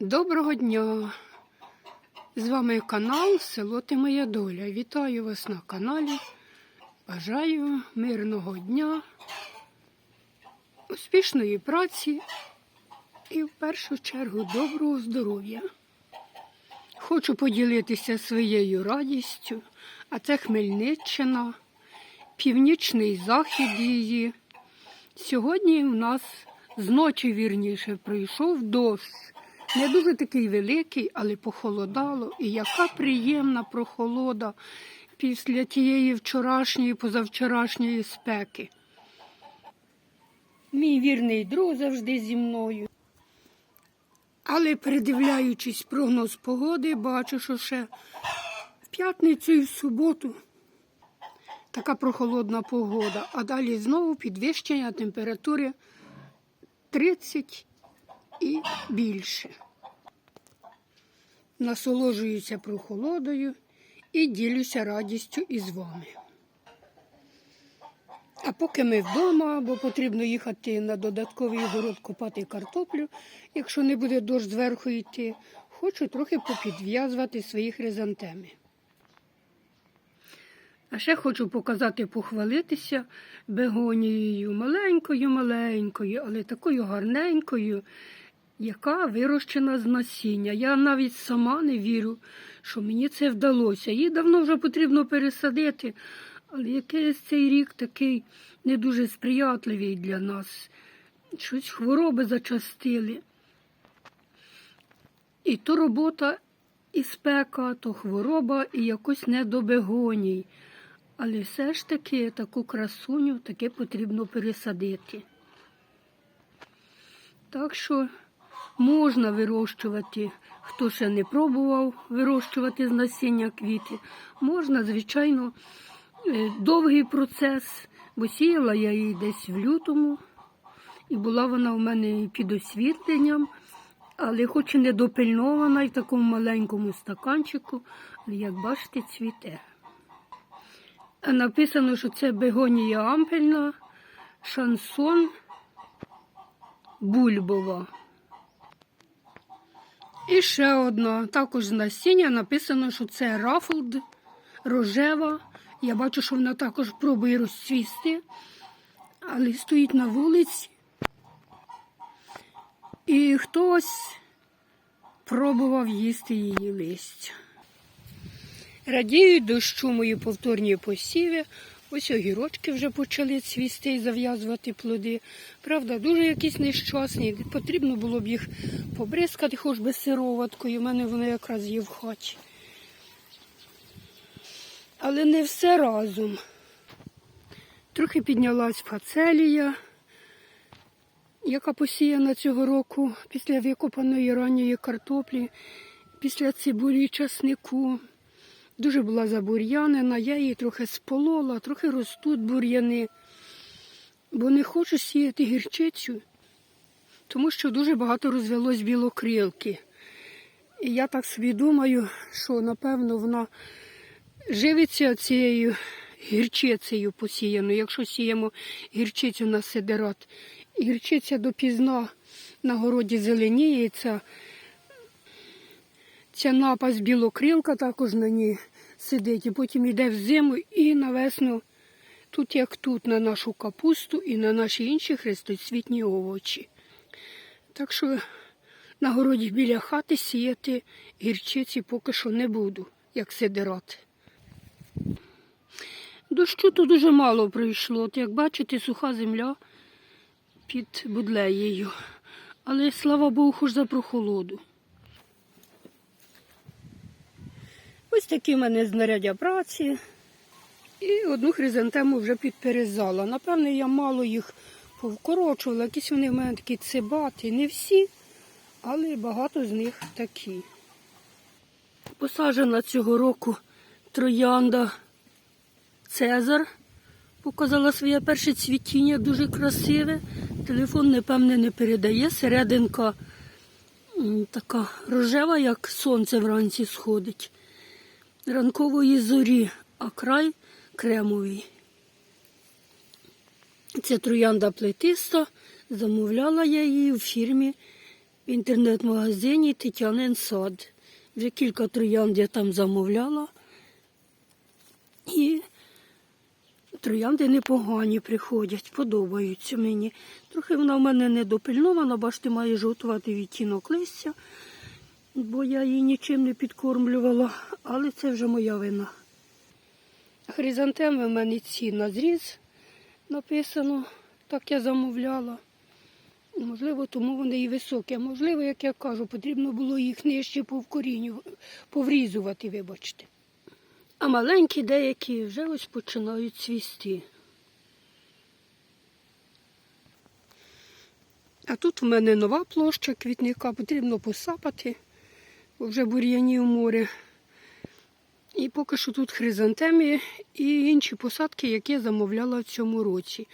Доброго дня! З вами канал Село Ти Моя Доля. Вітаю вас на каналі. Бажаю мирного дня, успішної праці і в першу чергу доброго здоров'я. Хочу поділитися своєю радістю, а це Хмельниччина, північний захід її. Сьогодні у нас зночі вірніше прийшов дощ. Не дуже такий великий, але похолодало. І яка приємна прохолода після тієї вчорашньої, позавчорашньої спеки. Мій вірний друг завжди зі мною. Але передивляючись прогноз погоди, бачу, що ще в п'ятницю і в суботу така прохолодна погода, а далі знову підвищення температури 30 і більше. Насолоджуюся прохолодою і ділюся радістю із вами. А поки ми вдома, бо потрібно їхати на додатковий город копати картоплю, якщо не буде дощ зверху йти, хочу трохи попідв'язувати свої хризантеми. А ще хочу показати, похвалитися бегонією, маленькою, маленькою, але такою гарненькою, яка вирощена з насіння. Я навіть сама не вірю, що мені це вдалося. Її давно вже потрібно пересадити, але якийсь цей рік такий не дуже сприятливий для нас. Щось хвороби зачастили. І то робота і спека, то хвороба, і якось не до бегоній. Але все ж таки таку красуню таки потрібно пересадити. Так що можна вирощувати, хто ще не пробував вирощувати з насіння квіти. Можна, звичайно, е, довгий процес, бо сіяла я її десь в лютому, і була вона у мене під освітленням, але хоч і не допильнована і в такому маленькому стаканчику, але як бачите, цвіте. Написано, що це бегонія ампельна, шансон бульбова. І ще одна, також з насіння написано, що це рафлд рожева. Я бачу, що вона також пробує розцвісти, але стоїть на вулиці. І хтось пробував їсти її листя. Радіють дощу мої повторні посіви. Ось огірочки вже почали цвісти і зав'язувати плоди. Правда, дуже якісь нещасні. Потрібно було б їх побризкати, хоч би сироваткою. У мене воно якраз є в хаті. Але не все разом. Трохи піднялась фацелія, яка посіяна цього року після викопаної ранньої картоплі, після цибулі часнику. Дуже була забур'янена, я її трохи сполола, трохи ростуть бур'яни, бо не хочу сіяти гірчицю, тому що дуже багато розвелось білокрилки. І я так собі думаю, що напевно вона живиться цією гірчицею посіяною. Якщо сіємо гірчицю на сидерат, гірчиця допізна на городі зеленіється. Ця напасть білокрилка також на ній сидить, і потім йде в зиму і на весну, тут як тут, на нашу капусту і на наші інші хрестоцвітні овочі. Так що на городі біля хати сіяти гірчиці поки що не буду, як сидирати. Дощу то дуже мало прийшло. От як бачите, суха земля під будлеєю. Але слава Богу, хоч за прохолоду. Ось такі в мене знаряддя праці. І одну хризантему вже підперезала. Напевне, я мало їх повкорочувала. Якісь вони в мене такі цибаті. Не всі, але багато з них такі. Посаджена цього року троянда Цезар. Показала своє перше цвітіння, дуже красиве. Телефон, напевне, не передає. Серединка така рожева, як сонце вранці сходить ранкової зорі, а край кремовий. Це троянда плетиста. Замовляла я її в фірмі в інтернет-магазині Тетянин сад. Вже кілька троянд я там замовляла. І троянди непогані приходять, подобаються мені. Трохи вона в мене не допильнована, бачите, має жовтувати відтінок листя, бо я її нічим не підкормлювала, але це вже моя вина. Хризантеми в мене ці на зріз написано, так я замовляла. Можливо, тому вони і високі. Можливо, як я кажу, потрібно було їх нижче повкоріню, поврізувати, вибачте. А маленькі деякі вже ось починають цвісти. А тут в мене нова площа квітника, потрібно посапати, вже бур'янів море. І поки що тут хризантеми і інші посадки, які я замовляла в цьому році.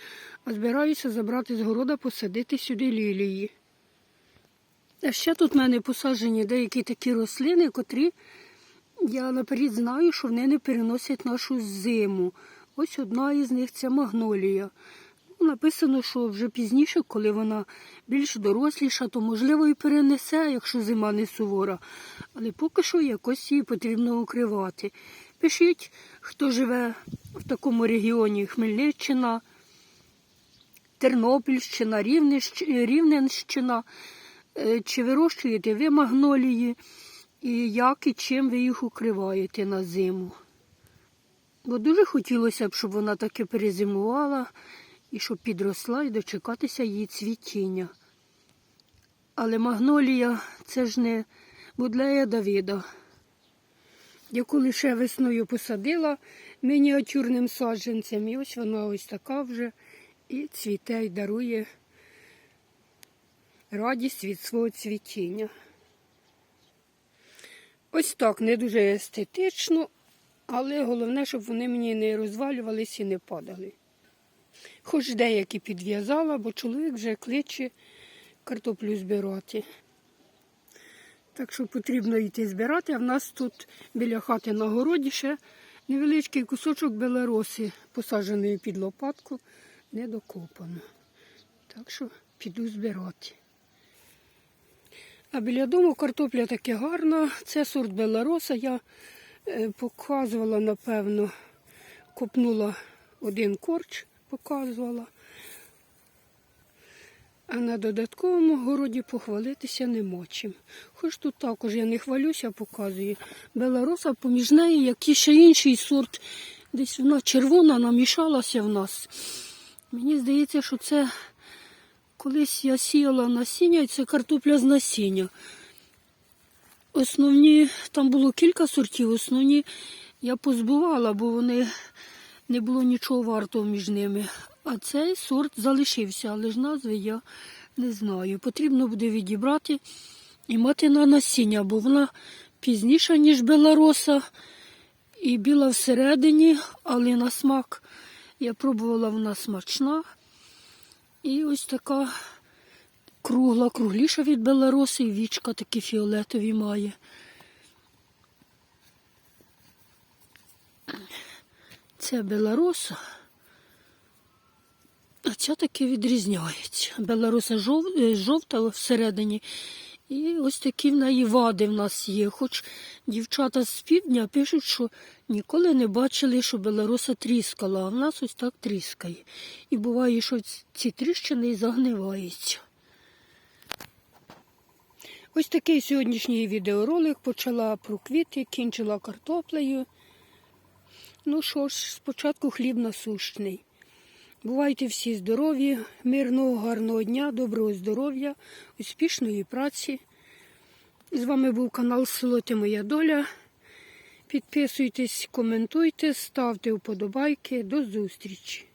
А збираюся забрати з города, посадити сюди лілії. А ще тут в мене посаджені деякі такі рослини, котрі я наперед знаю, що вони не переносять нашу зиму. Ось одна із них це магнолія. Написано, що вже пізніше, коли вона більш доросліша, то можливо і перенесе, якщо зима не сувора. Але поки що якось її потрібно укривати. Пишіть, хто живе в такому регіоні Хмельниччина, Тернопільщина, Рівненщина. Е, Чи вирощуєте ви магнолії, і як і чим ви їх укриваєте на зиму? Бо дуже хотілося б, щоб вона таки перезимувала і щоб підросла і дочекатися її цвітіння. Але магнолія це ж не будлея Давида, яку лише весною посадила мініатюрним саджанцем. І ось вона ось така вже і цвіте, і дарує радість від свого цвітіння. Ось так, не дуже естетично, але головне, щоб вони мені не розвалювались і не падали. Хоч деякі підв'язала, бо чоловік вже кличе картоплю збирати. Так що потрібно йти збирати, а в нас тут біля хати на городі ще невеличкий кусочок белароси, посадженої під лопатку, не докопано. Так що піду збирати. А біля дому картопля таке гарна. Це сорт белароса. Я е, показувала, напевно, копнула один корч, показувала. А на додатковому городі похвалитися нема чим. Хоч тут також я не хвалюся, показую. Белароса поміж нею, який ще інший сорт. Десь вона червона намішалася в нас. Мені здається, що це колись я сіяла насіння, і це картопля з насіння. Основні, там було кілька сортів, основні я позбувала, бо вони не було нічого вартого між ними. А цей сорт залишився, але ж назви я не знаю. Потрібно буде відібрати і мати на насіння, бо вона пізніша, ніж белароса, і біла всередині, але на смак я пробувала, вона смачна. І ось така кругла, кругліша від белароси, і вічка такі фіолетові має. Це белароса, а ця таки відрізняється. Белароса жов, е, жовта всередині. І ось такі в неї вади в нас є. Хоч дівчата з півдня пишуть, що ніколи не бачили, що белароса тріскала, а в нас ось так тріскає. І буває, що ці тріщини загниваються. Ось такий сьогоднішній відеоролик. Почала про квіти, кінчила картоплею. Ну що ж, спочатку хліб насущний. Бувайте всі здорові, мирного, гарного дня, доброго здоров'я, успішної праці. З вами був канал Село Ти Моя Доля. Підписуйтесь, коментуйте, ставте вподобайки. До зустрічі!